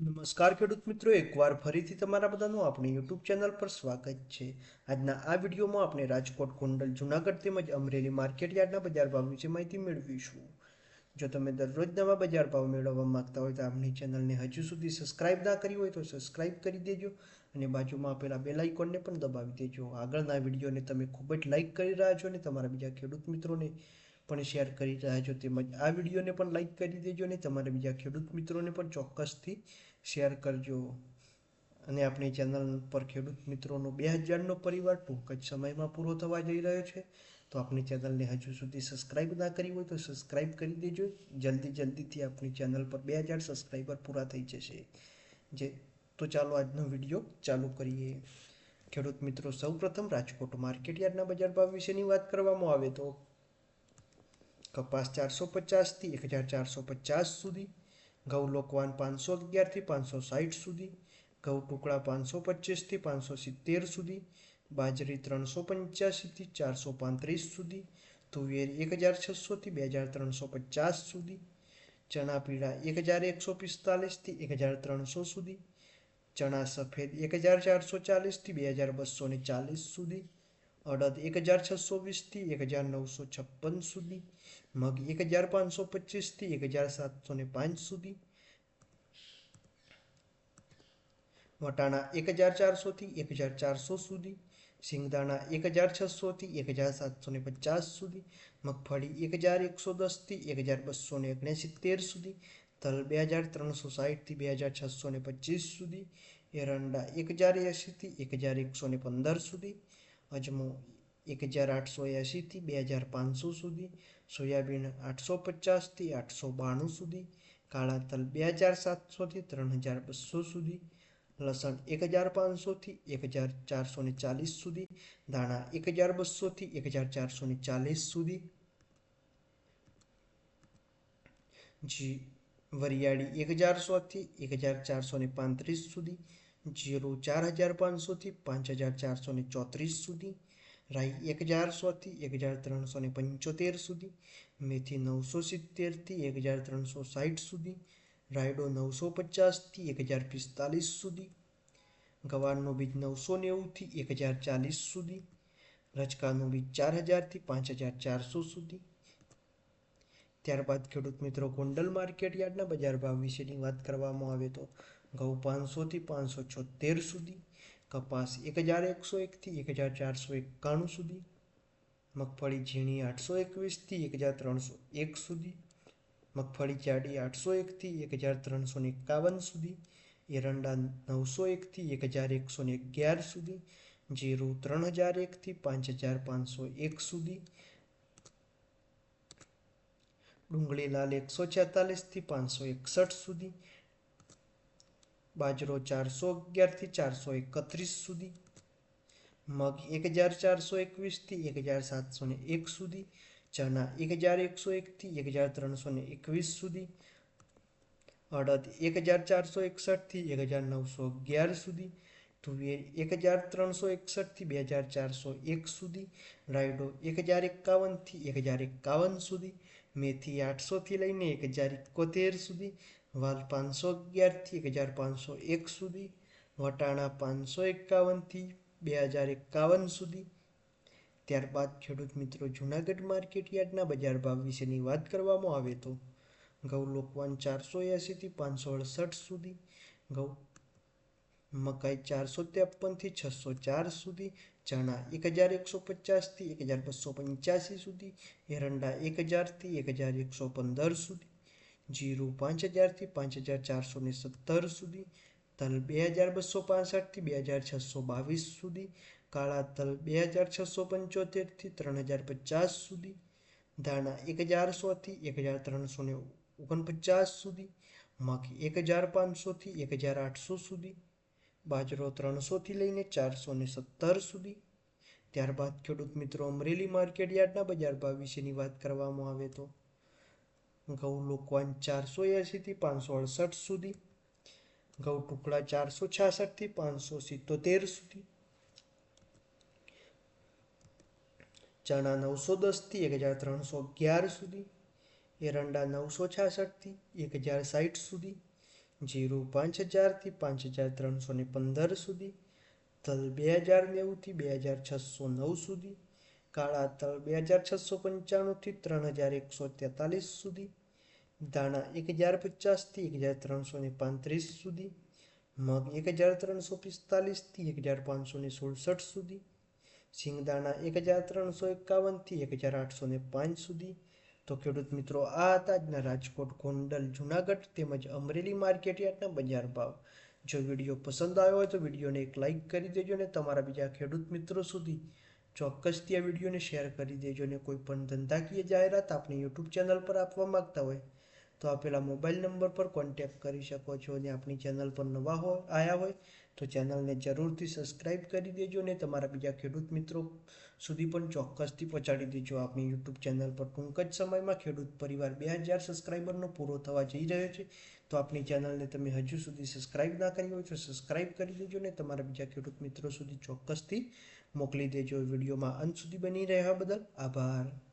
નમસ્કાર ખેડૂત મિત્રો, એકવાર ફરીથી તમારા બધાનું આપણી યુટ્યુબ ચેનલ પર સ્વાગત છે. આજના આ વિડીયોમાં આપણે રાજકોટ ગોંડલ જુનાગઢ તેમજ અમરેલી માર્કેટ યાર્ડના બજાર ભાવ વિશે માહિતી મેળવીશું. જો તમે દરરોજ નવા બજાર ભાવ મેળવવા માંગતા હોય તો આપણી ચેનલને હજુ સુધી સબસ્ક્રાઇબ ના કરી હોય તો સબસ્ક્રાઇબ કરી દેજો અને બાજુમાં આપેલા બેલ આઇકોનને પણ દબાવી દેજો. આગળના વિડીયોને તમે ખૂબ જ લાઇક કરી રહ્યા છો અને તમારા બીજા ખેડૂત મિત્રોને પણ શેર કરી રહ્યા છો તેમજ આ વિડીયોને પણ લાઇક કરી દેજો અને તમારા બીજા ખેડૂત મિત્રોને પણ ચોક્કસથી શેર કરજો. અને આપણી ચેનલ પર ખેડૂત મિત્રોનો બે હજારનો પરિવાર ટૂંક જ સમયમાં પૂરો થવા જઈ રહ્યો છે. તો આપણી ચેનલને હજુ સુધી સબસ્ક્રાઇબ ના કરી હોય તો સબસ્ક્રાઇબ કરી દેજો. જલ્દી જલ્દીથી આપણી ચેનલ પર બે હજાર સબસ્ક્રાઈબર પૂરા થઈ જશે. જે તો ચાલો આજનો વીડિયો ચાલુ કરીએ. ખેડૂત મિત્રો, સૌપ્રથમ રાજકોટ માર્કેટ યાર્ડના બજાર ભાવ વિશેની વાત કરવામાં આવે તો કપાસ ચારસો પચાસથી એક હજાર ચારસો પચાસ સુધી, ઘઉં લોકવાન પાંચસો અગિયારથી પાંચસો સાઠ સુધી, ઘઉં ટુકડા પાંચસો પચીસથી પાંચસો સિત્તેર સુધી, બાજરી ત્રણસો પંચ્યાસીથી ચારસો પાંત્રીસ સુધી, તુવેર એક હજાર છસોથી બે હજાર ત્રણસો પચાસ સુધી, ચણા પીળા એક હજાર એકસો પિસ્તાલીસથી એક હજાર ત્રણસો સુધી, ચણા સફેદ એક હજાર ચારસો ચાલીસથી બે હજાર બસો ચાલીસ સુધી અડદ એક હજાર છસો વીસથી એક હજાર નવસો છપ્પન સુધી, મગ એક હજાર પાંચસો પચીસથી એક હજાર સાતસો ને પાંચ સુધી, વટાણા એક હજાર ચારસોથી એક હજાર ચારસો સુધી સિંગદાણા એક હજાર છસોથી એક હજાર સાતસો ને પચાસ સુધી, મગફળી એક હજાર એકસો દસથી એક હજાર બસો ને ઓગણસિત્તેર સુધી, તલ બે હજાર ત્રણસો સાઠથી બે હજાર છસો ને પચીસ સુધી, એરંડા એક હજાર એંશીથી એક હજાર એકસો ને પંદર સુધી અજમો એક હજાર આઠસો એંશીથી બે હજાર પાંચસો સુધી, સોયાબીન આઠસો પચાસથી આઠસો બાણું સુધી, કાળા તલ બે હજાર સાતસોથી ત્રણ હજાર બસો સુધી, લસણ એક હજાર પાંચસોથી એક હજાર ચારસો ને ચાલીસ સુધી દાણા એક હજાર બસોથી એક હજાર ચારસો ને ચાલીસ સુધી. જી, વરિયાળી એક હજાર સોથી એક હજાર ચારસો ને પાંત્રીસ સુધી જીરું ચાર હજાર પાંચસોથી પાંચ હજાર ચારસો ને ચોત્રીસ સુધી, રાઈ એક હજાર સોથી એક હજાર ત્રણસો ને પંચોતેર સુધી, મેથી નવસો સિત્તેરથી એક હજાર ત્રણસો સાઠ સુધી, રાયડો નવસો પચાસથી એક હજાર પિસ્તાલીસ સુધી, ગવારનો બીજ નવસો નેવુંથી એક હજાર ચાલીસ સુધી રચકાનું બીજ ચાર હજારથી પાંચ હજાર ચારસો સુધી. ત્યારબાદ ખેડૂત મિત્રો, ગોંડલ માર્કેટ યાર્ડના બજાર ભાવ વિશેની વાત કરવામાં આવે તો ઘઉં પાંચસોથી પાંચસો છોતેર સુધી, કપાસ એક હજાર એકસો એકથી એક હજાર ચારસો એકાણું સુધી, મગફળી ઝીણી આઠસો એકવીસથી એક હજાર ત્રણસો એક સુધી, મગફળી જાડી આઠસો એકથી એક હજાર ત્રણસો ને એકાવન સુધી, એરંડા નવસો એકથી એક હજાર એકસો ને અગિયાર સુધી, જીરું ત્રણ હજાર એકથી પાંચ હજાર પાંચસો એક સુધી, ડુંગળી લાલ એકસો છેતાલીસથી પાંચસો એકસઠ સુધી બાજરો ચારસો અગિયારથી ચારસો એકત્રીસ સુધી મગ એક હજાર ચારસો એકવીસથી એક હજાર સાતસો ને એક સુધી ચણા એક હજાર એકસો એકથી એક હજાર ત્રણસો ને એકવીસ સુધી અડદ એક હજાર ચારસો એકસઠથી એક હજાર નવસો અગિયાર સુધી તુવેર એક હજાર ત્રણસો એકસઠથી બે હજાર ચારસો એક સુધી રાયડો એક હજાર એકાવનથી એક હજાર એકાવન સુધી મેથી આઠસોથી લઈને એક હજાર એકોતેર સુધી વાલ પાંચસો અગિયારથી એક હજાર પાંચસો એક સુધી, વટાણા પાંચસો એકાવનથી બે હજાર એકાવન સુધી. ત્યારબાદ ખેડૂત મિત્રો, જૂનાગઢ માર્કેટ યાર્ડના બજાર ભાવ વિશેની વાત કરવામાં આવે તો, ઘઉં લોકવાન ચારસો એંશીથી પાંચસો અડસઠ સુધી, ઘઉં મકાઈ ચારસો ત્રેપનથી છસો ચાર સુધી, ચણા એક હજાર એકસો પચાસથી એક હજાર બસો પંચ્યાસી સુધી, એરંડા એક હજારથી એક હજાર એકસો પંદર સુધી. જીરું પાંચ હજારથી પાંચ હજાર ચારસો ને સત્તર સુધી, તલ બે હજાર બસો પાસઠથી બે હજાર છસો બાવીસ સુધી, કાળા તલ બે હજાર છસો પંચોતેરથી ત્રણ હજાર પચાસ સુધી, ધાણા એક હજાર સોથી એક હજાર ત્રણસો ને ઓગણપચાસ સુધી, મગ એક હજાર પાંચસોથી એક હજાર આઠસો સુધી, બાજરો ત્રણસોથી લઈને ચારસો ને સત્તર સુધી. ત્યારબાદ ખેડૂત મિત્રો અમરેલી માર્કેટ યાર્ડના બજાર ભાવ વિશેની વાત કરવામાં આવે તો ઘઉં લોકવાન ચારસો એંશીથી પાંચસો અડસઠ સુધી, ઘઉં ટુકડા ચારસો છાસઠથી પાંચસો સિત્તોતેર સુધી, ચણા નવસો દસથી એક હજાર ત્રણસો અગિયાર સુધી, એરંડા નવસો છાસઠથી એક હજાર સાઠ સુધી, જીરું પાંચ હજારથી પાંચ હજાર ત્રણસો ને પંદર સુધી, તલ બે હજાર નેવુંથી બે હજાર છસો નવ સુધી કાળા તલ બે હજાર છસો પંચાણુંથી ત્રણ હજાર એકસો તેતાલીસ સુધી, ધાણા એક હજાર પચાસથી એક હજાર ત્રણસો ને પાંત્રીસ સુધી, મગ એક હજાર ત્રણસો પિસ્તાલીસથી એક હજાર પાંચસો ને સુડસઠ સુધી સિંગદાણા એક હજાર ત્રણસો એકાવનથી એક હજાર આઠસો ને પાંચ સુધી. તો ખેડૂત મિત્રો, આ હતા આજના રાજકોટ, ગોંડલ, જુનાગઢ તેમજ અમરેલી માર્કેટ યાર્ડના બજાર ભાવ. જો વીડિયો પસંદ આવ્યો હોય તો વિડીયોને એક લાઇક કરી દેજો અને તમારા બીજા ખેડૂત મિત્રો સુધી ચોક્કસથી આ વિડીયોને શેર કરી દેજો અને કોઈ પણ ધંધાકીય જાહેરાત આપણી યુટ્યુબ ચેનલ પર આપવા માંગતા હોય, તો આપેલા મોબાઈલ નંબર પર કોન્ટેક્ટ કરી શકો છો અને આપણી ચેનલ પર નવા હો આવ્યા હોય, તો ચેનલને જરૂરથી સબસ્ક્રાઈબ કરી દેજો અને તમારા બીજા ખેડૂત મિત્રો સુધી પણ ચોક્કસથી પહોંચાડી દેજો. આપણી યુટ્યુબ ચેનલ પર ટૂંક જ સમયમાં ખેડૂત પરિવાર બે હજાર સબસ્ક્રાઈબરનો પૂરો થવા જઈ રહ્યો છે, તો આપણી ચેનલને તમે હજુ સુધી સબસ્ક્રાઈબ ના કરી હોય તો સબસ્ક્રાઈબ કરી દેજો અને તમારા બીજા ખેડૂત મિત્રો સુધી ચોક્કસથી મોકલી દેજો વિડીયોમાં. અંત સુધી બની રહ્યા બદલ આભાર.